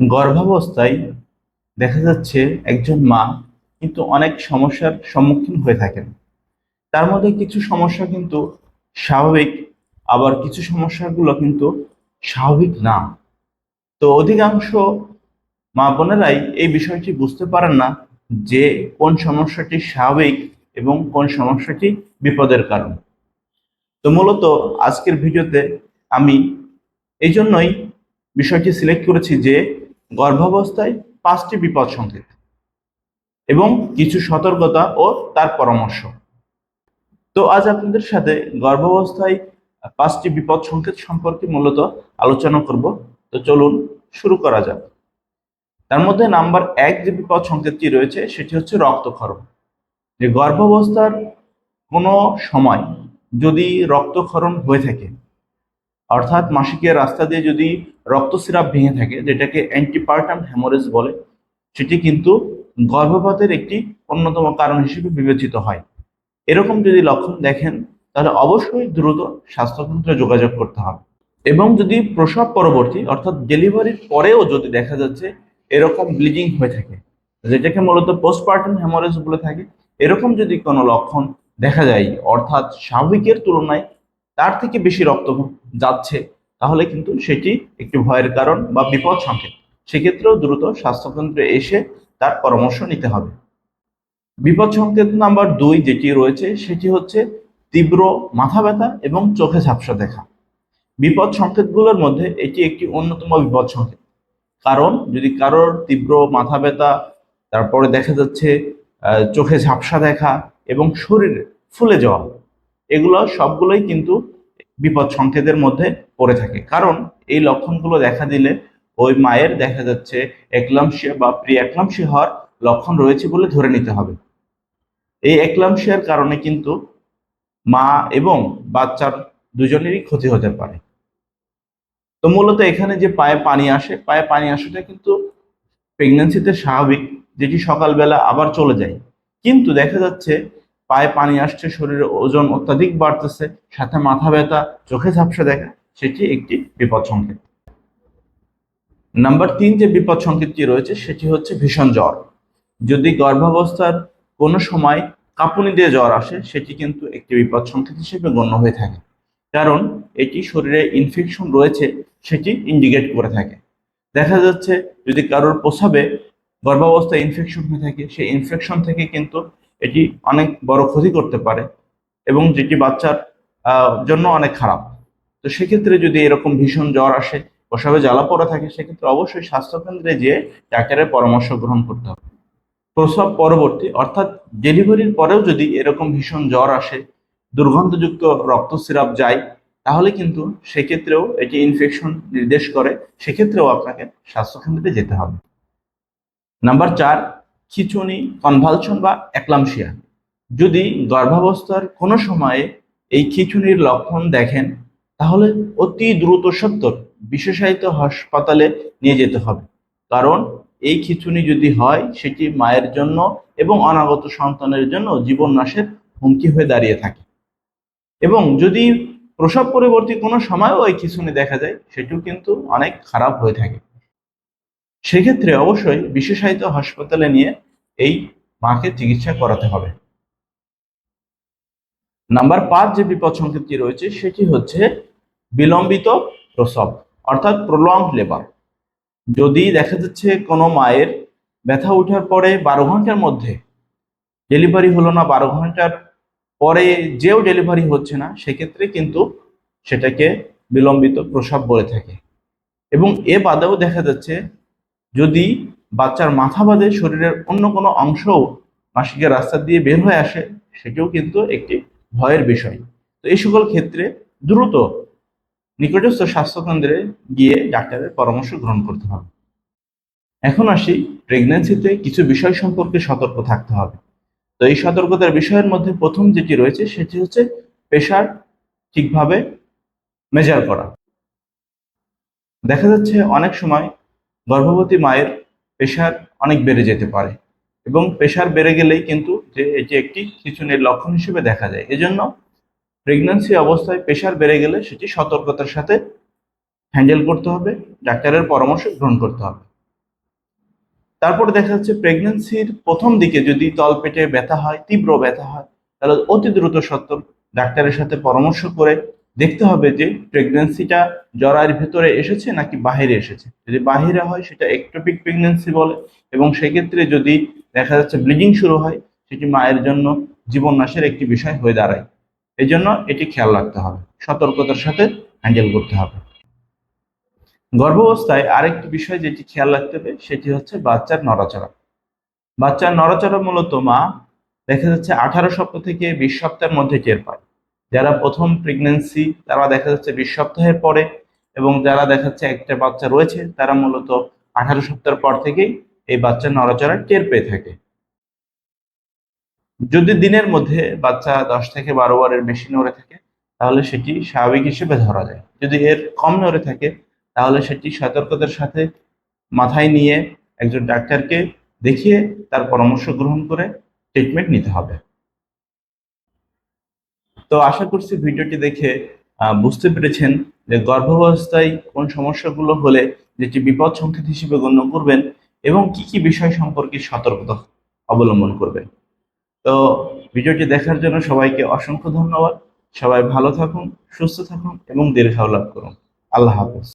গর্ভাবস্থায় দেখা যাচ্ছে একজন মা কিন্তু অনেক সমস্যার সম্মুখীন হয়ে থাকেন। তার মধ্যে কিছু সমস্যা কিন্তু স্বাভাবিক, আবার কিছু সমস্যাগুলো কিন্তু স্বাভাবিক না। তো অধিকাংশ মা বোনেরাই এই বিষয়টি বুঝতে পারেন না যে কোন সমস্যাটি স্বাভাবিক এবং কোন সমস্যাটি বিপদের কারণ। তো মূলত আজকের ভিডিওতে আমি এই জন্যই বিষয়টি সিলেক্ট করেছি যে গর্ভাবস্থায় পাঁচটি বিপদ সংকেত এবং কিছু সতর্কতা ও তার পরামর্শ। তো আজ আপনাদের সাথে গর্ভাবস্থায় পাঁচটি বিপদ সংকেত সম্পর্কে মূলত আলোচনা করব। তো চলুন শুরু করা যাক। তার মধ্যে নাম্বার এক যে বিপদ সংকেতটি রয়েছে, সেটি হচ্ছে রক্তক্ষরণ। যে গর্ভাবস্থার কোনো সময় যদি রক্তক্ষরণ হয়ে থাকে, অর্থাৎ মাসিকের রাস্তা দিয়ে যদি রক্তস্রাব ভেঙে থাকে, যেটাকে অ্যান্টিপার্টাম হ্যামোরেজ বলে, সেটি কিন্তু গর্ভপাতের একটি অন্যতম কারণ হিসেবে বিবেচিত হয়। এরকম যদি লক্ষণ দেখেন, তাহলে অবশ্যই দ্রুত স্বাস্থ্যকেন্দ্রে যোগাযোগ করতে হবে। এবং যদি প্রসব পরবর্তী, অর্থাৎ ডেলিভারির পরেও যদি দেখা যাচ্ছে এরকম ব্লিডিং হয়ে থাকে, যেটাকে মূলত পোস্টপার্টাম হ্যামোরেজ বলে থাকে, এরকম যদি কোনো লক্ষণ দেখা যায়, অর্থাৎ স্বাভাবিকের তুলনায় তার থেকে বেশি রক্ত যাচ্ছে তাহলে কিন্তু সেটি একটি ভয়ের কারণ বা বিপদ সংকেত। সেক্ষেত্রেও দ্রুত স্বাস্থ্যকেন্দ্রে এসে তার পরামর্শ নিতে হবে। বিপদ সংকেত নাম্বার দুই যেটি রয়েছে, সেটি হচ্ছে তীব্র মাথা ব্যথা এবং চোখে ঝাপসা দেখা। বিপদ সংকেতগুলোর মধ্যে এটি একটি অন্যতম বিপদ সংকেত। কারণ যদি কারোর তীব্র মাথা ব্যথা, তারপরে দেখা যাচ্ছে চোখে ঝাপসা দেখা এবং শরীরে ফুলে যাওয়া, এগুলো সবগুলোই কিন্তু বিপদ সংকেতের মধ্যে পড়ে থাকে। কারণ এই লক্ষণগুলো দেখা দিলে ওই মায়ের দেখা যাচ্ছে একলামশিয়া বা প্রি একলামশিয়া হওয়ার লক্ষণ রয়েছে বলে ধরে নিতে হবে। এই একলামশিয়ার কারণে কিন্তু মা এবং বাচ্চার দুজনেরই ক্ষতি হতে পারে। তো মূলত এখানে যে পায়ে পানি আসে, পায়ে পানি আসাটা কিন্তু প্রেগনেন্সিতে স্বাভাবিক, যেটি সকালবেলা আবার চলে যায়। কিন্তু দেখা যাচ্ছে পায়ে পানি আসছে শরীরে ওজন অত্যাধিক বাড়তেছে, সাথে মাথা ব্যথা, চোখে ঝাপসা দেখা, সেটি একটি বিপদ সংকেত। নাম্বার তিন যে বিপদ সংকেতটি রয়েছে, সেটি হচ্ছে ভীষণ জ্বর। যদি গর্ভাবস্থার কোনো সময় কাঁপুনি দিয়ে জ্বর আসে, সেটি কিন্তু একটি বিপদ সংকেত হিসেবে গণ্য হয়ে থাকে। কারণ এটি শরীরে ইনফেকশন রয়েছে, সেটি ইন্ডিকেট করে থাকে। দেখা যাচ্ছে, যদি কারোর প্রসাবে গর্ভাবস্থায় ইনফেকশন হয়ে থাকে, সেই ইনফেকশন থেকে কিন্তু এটি অনেক বড় ক্ষতি করতে পারে এবং যেটি বাচ্চার জন্য অনেক খারাপ। তো সেক্ষেত্রে যদি এরকম ভীষণ জ্বর আসে, প্রসাবে জ্বালা পড়া থাকে, সেক্ষেত্রে অবশ্যই স্বাস্থ্যকেন্দ্রে যেয়ে ডাক্তারের পরামর্শ গ্রহণ করতে হবে। প্রসব পরবর্তী, অর্থাৎ ডেলিভারির পরেও যদি এরকম ভীষণ জ্বর আসে, দুর্গন্ধযুক্ত রক্তস্রাব যায়, তাহলে কিন্তু সেক্ষেত্রেও এটি ইনফেকশন নির্দেশ করে, সেক্ষেত্রেও আপনাকে স্বাস্থ্যকেন্দ্রে যেতে হবে। নাম্বার চার খিচুনি, কনভালশন বা একলামশিয়া। যদি গর্ভাবস্থার কোনো সময়ে এই খিচুনির লক্ষণ দেখেন, তাহলে অতি দ্রুত সত্তর বিশেষায়িত হাসপাতালে নিয়ে যেতে হবে। কারণ এই খিচুনি যদি হয়, সেটি মায়ের জন্য এবং অনাগত সন্তানের জন্য জীবন নাশের হুমকি হয়ে দাঁড়িয়ে থাকে। এবং যদি প্রসব পরবর্তী কোনো সময়ও এই খিচুনি দেখা যায়, সেটিও কিন্তু অনেক খারাপ হয়ে থাকে। সেক্ষেত্রে অবশ্যই বিশেষায়িত হাসপাতালে নিয়ে এই মাকে চিকিৎসা করাতে হবে। নাম্বার পাঁচ যে বিপদ সংকেতটি রয়েছে, সেটি হচ্ছে বিলম্বিত প্রসব, অর্থাৎ প্রলং লেবার যদি দেখা যাচ্ছে কোনো মায়ের ব্যথা ওঠার পরে বারো ঘণ্টার মধ্যে ডেলিভারি হলো না, বারো ঘণ্টার পরে যেও ডেলিভারি হচ্ছে না, সেক্ষেত্রে কিন্তু সেটাকে বিলম্বিত প্রসব বলে থাকে। এবং এ বাদেও দেখা যাচ্ছে যদি বাচ্চার মাথা বাদে শরীরের অন্য কোনো অংশও মাসিকের রাস্তা দিয়ে বের হয়ে আসে, সেটিও কিন্তু একটি ভয়ের বিষয়। তো এই সকল ক্ষেত্রে দ্রুত নিকটস্থ স্বাস্থ্যকেন্দ্রে গিয়ে ডাক্তারের পরামর্শ গ্রহণ করতে হবে। এখন আসি প্রেগনেন্সিতে কিছু বিষয় সম্পর্কে সতর্ক থাকতে হবে। তো এই সতর্কতার বিষয়ের মধ্যে প্রথম যেটি রয়েছে, সেটি হচ্ছে প্রেশার ঠিকভাবে মেজার করা। দেখা যাচ্ছে অনেক সময় গর্ভবতী মায়ের প্রেশার অনেক বেড়ে যেতে পারে এবং প্রেশার বেড়ে গেলেই কিন্তু যে এটি একটি খিচুনির লক্ষণ হিসেবে দেখা যায়। এজন্য প্রেগন্যান্সি অবস্থায় প্রেশার বেড়ে গেলে সেটি সতর্কতার সাথে হ্যান্ডেল করতে হবে, ডাক্তারের পরামর্শ গ্রহণ করতে হবে। তারপরে দেখা যাচ্ছে প্রেগনেন্সির প্রথম দিকে যদি তলপেটে ব্যথা হয়, তীব্র ব্যথা হয়, তাহলে অতি দ্রুত সত্য ডাক্তারের সাথে পরামর্শ করে দেখতে হবে যে প্রেগনেন্সিটা জরায়ের ভেতরে এসেছে নাকি বাহিরে এসেছে। যদি বাহিরে হয়, সেটা একটোপিক প্রেগনেন্সি বলে এবং সেক্ষেত্রে যদি দেখা যাচ্ছে ব্লিডিং শুরু হয়, সেটি মায়ের জন্য জীবন নাশের একটি বিষয় হয়ে দাঁড়ায়। এই জন্য এটি খেয়াল রাখতে হবে, সতর্কতার সাথে হ্যান্ডেল করতে হবে। গর্ভাবস্থায় আরেকটি বিষয় যেটি খেয়াল রাখতে হবে, সেটি হচ্ছে বাচ্চার নড়াচড়া। বাচ্চার নড়াচড়া মূলত মা দেখা যাচ্ছে আঠারো সপ্তাহ থেকে বিশ সপ্তাহের মধ্যে টের পায়। যারা প্রথম প্রেগনেন্সি তারা দেখা যাচ্ছে বিশ সপ্তাহের পরে এবং যারা দেখা যাচ্ছে একটা বাচ্চা রয়েছে, তারা মূলত আঠারো সপ্তাহের পর থেকেই এই বাচ্চার নড়াচড়া টের পেয়ে থাকে। যদি দিনের মধ্যে বাচ্চা দশ থেকে বারো বারের বেশি নড়ে থাকে, তাহলে সেটি স্বাভাবিক হিসেবে ধরা যায়। যদি এর কম নড়ে থাকে, তাহলে সেটি সতর্কতার সাথে মাথায় নিয়ে একজন ডাক্তারকে দেখিয়ে তার পরামর্শ গ্রহণ করে ট্রিটমেন্ট নিতে হবে। তো আশা করছি ভিডিওটি দেখে বুঝতে পেরেছেন যে গর্ভাবস্থায় কোন সমস্যাগুলো হলে যেটি বিপদ সংকেত হিসেবে গণ্য করবেন এবং কি কি বিষয় সম্পর্কে সতর্কতা অবলম্বন করবেন। তো ভিডিওটি দেখার জন্য সবাইকে অসংখ্য ধন্যবাদ। সবাই ভালো থাকুন, সুস্থ থাকুন এবং দীর্ঘ লাভ করুন। আল্লাহ হাফেজ।